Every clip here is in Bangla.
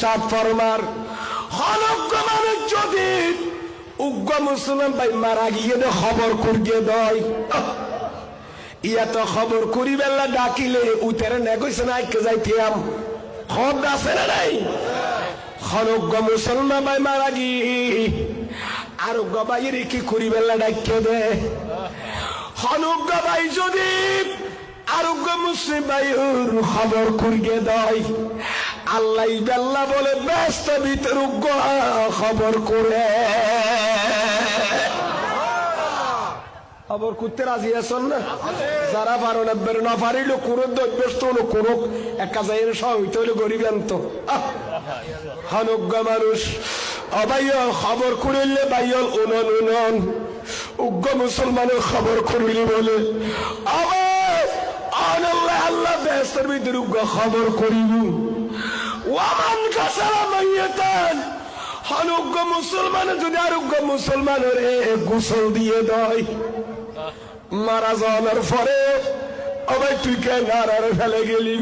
সাত ফরমার। হনজ্ঞ মানুষ যদি উগ্র মুসলমান ভাই মারা গিয়ে দে, খবর করিয়ে দয় ইয়া তো খবর করি বেলা ডাকিলে উতেরে নেগইছে না আইকে যাইতিয়াম খবর আছে না নাই? খনজ্ঞ মুসলমান ভাই মারা গি আরোগ্য ভাইয়ের কি করি বেলা ডাকিয়ে দে। হনুজ্ঞ ভাই যদি আরোগ্য মুসলিম ভাইয়ের খবর করিয়ে দেয় আল্লাহ বেল্লা বলে, ব্যস্ত উগ্র খবর করে। খবর করতে রাজি আছেন না? যারা পারো না, বের না পারিল কোনো দৈব্যস্ত হলো, কোনো এক কাজে সহিত হইলে গরিব আনত। হনুজ্ঞ মানুষ, অবাইয় খবর করিলে বাইল উনন উনন। উগ্র মুসলমানের খবর করিলি বলে আবার আল্লাহ আল্লাহ, ব্যস্তের ভিতরে উগ্র খবর করিল ওয়ামান কাসারা মাইয়াতান অনুগ্য মুসলমান যদি আরোগ্য মুসলমানের গোসল দিয়ে দেয়, মারা যাওয়ার পরে, আবার তুই কেন আর ফেলে গেলি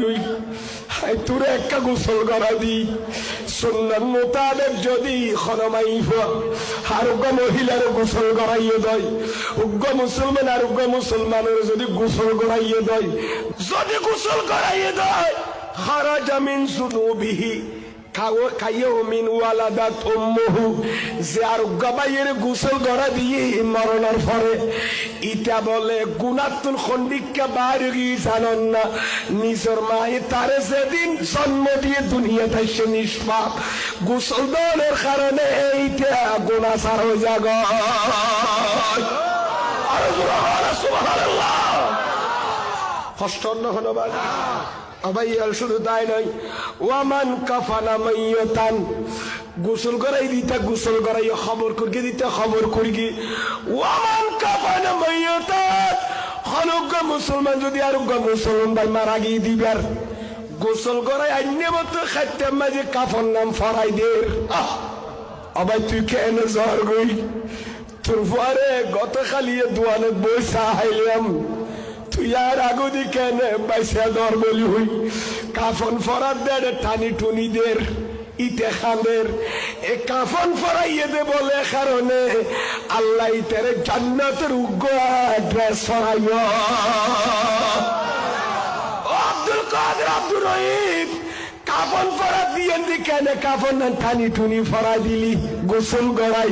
হাই তোর একটা গোসল করা দি। সুন্নার মোতাবেক যদি খনমাইফ আরোগ্য মহিলার গোসল করাইয়ে দেয়, উগ্র মুসলমান আরোগ্য মুসলমানের যদি গোসল করাইয়ে দেয়, যদি গোসল করাইয়ে দেয় হারা জামিন সুনুবিহি মিন ওয়ালাদাত উম্মুহু যে আর গাবাইয়ের গোসল করা দিয়ে মরণের পরে ইটা বলে গুণাতুল খন্ডিকা বাইরে গিয়ে না নিজের মায়ে তারে যেদিন জন্ম দিয়ে দুনিয়া নিষ্পাপ গোসল দলের কারণে এইটা গুণা সার হয়ে বাবা আবাইয়াল শুধু তাই নয়, ওয়ামান কাফানা মাইয়াতান, গোসল করাই দিতে, গোসল করাই খবর করিয়ে দিতে, খবর করিয়ে ওয়ামান কাফানা মাইয়াতান হনজ্ঞ মুসলমান যদি আরোগ্য মুসলমান ভাই মারা গিয়ে দিবার, গোসল করাই অন্য মতো খাইতে মাঝে কাফন নাম ফরাই দের আবার তুই কেন জ্বর গই? তোর পরে গত খালিয়ে দোয়ানে বসা হাইলাম। তুই আর আগুদি কেন বাইসা দর বলি হই। কাফন ফরার দের টানি টুনিদের ইতে খানের। এ কাফন ফরাইয়ে দে বলে কারণে আল্লাহ ইতের জান্নাতের উগ্র ড্রেস ফরাইয়। আব্দুল কাদের আব্দুল রহিম, কাফন ফরা দিয়ে দি কেন, কাফন টানি টুনি ফরা দিলি, গোসল গড়াই।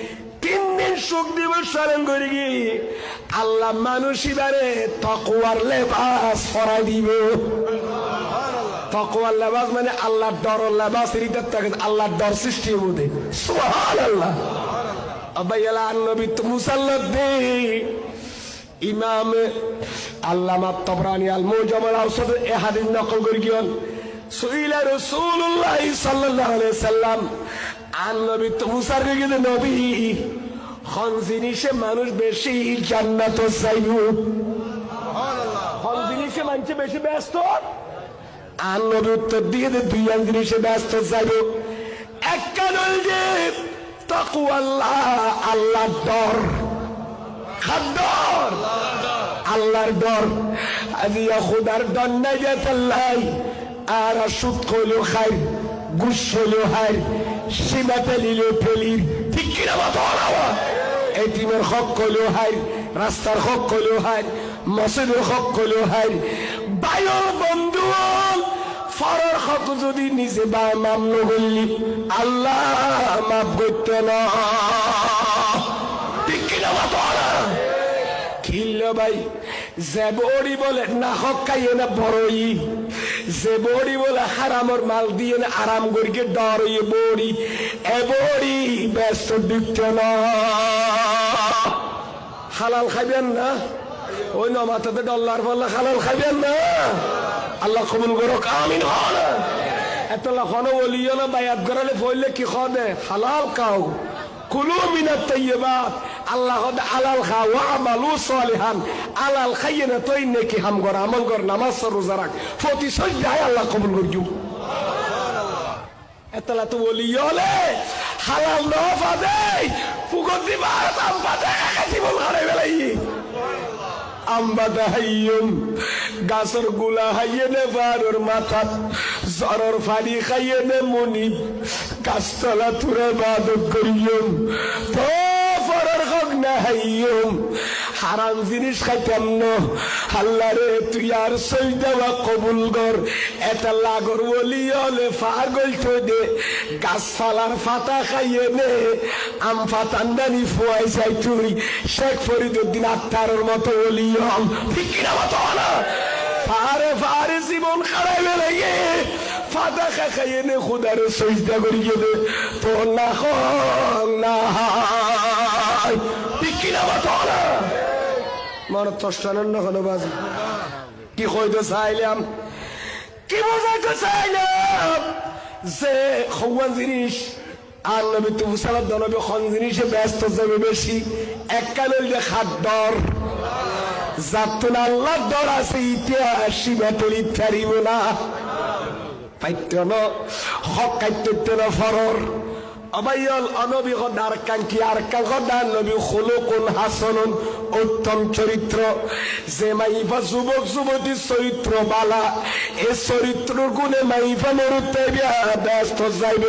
সুখ দিবস পালন করি গিয়ে আল্লাহ মানুষ এবারে তকুয়ার লেবাস ফরাই দিব। তকওয়ার লেবাস মানে আল্লাহর ডর, লেবাস হৃদয় থাকে, আল্লাহর ডর সৃষ্টি মধ্যে সুবহানাল্লাহ। আবাইয়ালা নবী তো মুসাল্লাত দে। ইমাম আল্লামা তবরানি আল মুজামাল আউসাদ এ হাদিস নকল করি গিয়ন সুইলা রাসূলুল্লাহ সাল্লাল্লাহু আলাইহি সাল্লাম আন নবী তো মুসার গিয়ে নবী। খন জিনিসে মানুষ বেশি জান্নাত চাইব খন জিনিসে মানুষ বেশি ব্যস্ত। আর উত্তর দিয়ে দে, দুই আন জিনিসে ব্যস্ত যাইব। এক কারণ যে তকু আল্লাহ আল্লাহর ডর। খাদ্দর আল্লাহর ডর। আজিয়া খুদার ডর নাই যে আর সুদ কইলেও খাই গুস হইলেও হাই সীমা পেলিলেও পেলির ঠিক কিনা মতো এটিমের হক কইলেও হাই রাস্তার হক কইলেও হাই মসজিদের হক কইলেও হাই বায়ুর বন্ধু, ফরের হক যদি নিজে বা মাম নগলি, আল্লাহ মাফ করতে না। ঠিক কিনা খিল্ল ভাই বড়ি বলে, না হক খাইয়ে না বড়ই। যে বড়ি বলে হারামর মাল দিয়ে না আরাম করিকে ডর ইয়ে বড়ি, এ বড়ি ব্যস্ত দিচ্ছ না। হালাল খাইবেন না? ওই নমাতাতে ডল্লার বললে হালাল খাইবেন না? আল্লাহ কবুল করো আমিন হন। এত লখন বলিও না বায়াত গড়ালে পড়লে কি খদে হালাল কাউ। কুলু মিনাত তাইয়্যিবাত। আল্লাহ আলাল খা ওয়া আমালু সালিহান। আলাল খাইয়ে না তৈ নেকি হাম গর আমল গর নামাজ রোজা রাখ। প্রতি সজ্জায় আল্লাহ কবুল করজু। এতলা তো বলি হলে হালাল ন পাদে পুকুর দিবা আম পাদে জীবন হারাই বেলাই আম্বাদা হাইয়ম গাছরগুলা হাইয়ে নে বারোর মাথাত জ্বরের ফাড়ি খাইয়ে নে মনি। গাছতলা তুরে বাদত করিয়ম। তো না হাইয়ম হারাম জিনিস খাইতাম ন। তুই আর সই দেওয়া কবুল কর। এটা লাগর বলি হলে পাগল দে। গাছ ফালার ফাতা খাইয়ে নে। আম ফাতান্দানি ফুয়াই যাই তুই। শেখ ফরিদুদ্দিন আত্মারের মতো বলি হল ঠিক মতো না ফারে জীবন খারাইবে লাগে। খা খাইয়ে নে, খুদারে সইজদা করি গেলে তো না না কিনা মতো না মনে তষ্টানের না কি কইতে চাইলাম? কি বোঝাইতে চাইলাম? যে খৌয়ান জিনিস, আর নবী তুমি সালাদ নবী ব্যস্ত যাবে বেশি। এককালে যে খাদ্যর যাতুন আল্লাহ দর আছে, ইতিহাস সীমাতলি ফেরিব না। পাইত্য ন, হক কাইত্য ফরর। অবাইল অনবী হদার কাঙ্কি আর কাঙ্কদার নবী খুলুকুন হাসনুন উত্তম চরিত্র। যে মাইফা যুবক যুবতী চরিত্র বালা এ চরিত্র গুণে মাইফা মরুতে ব্যস্ত যাইব।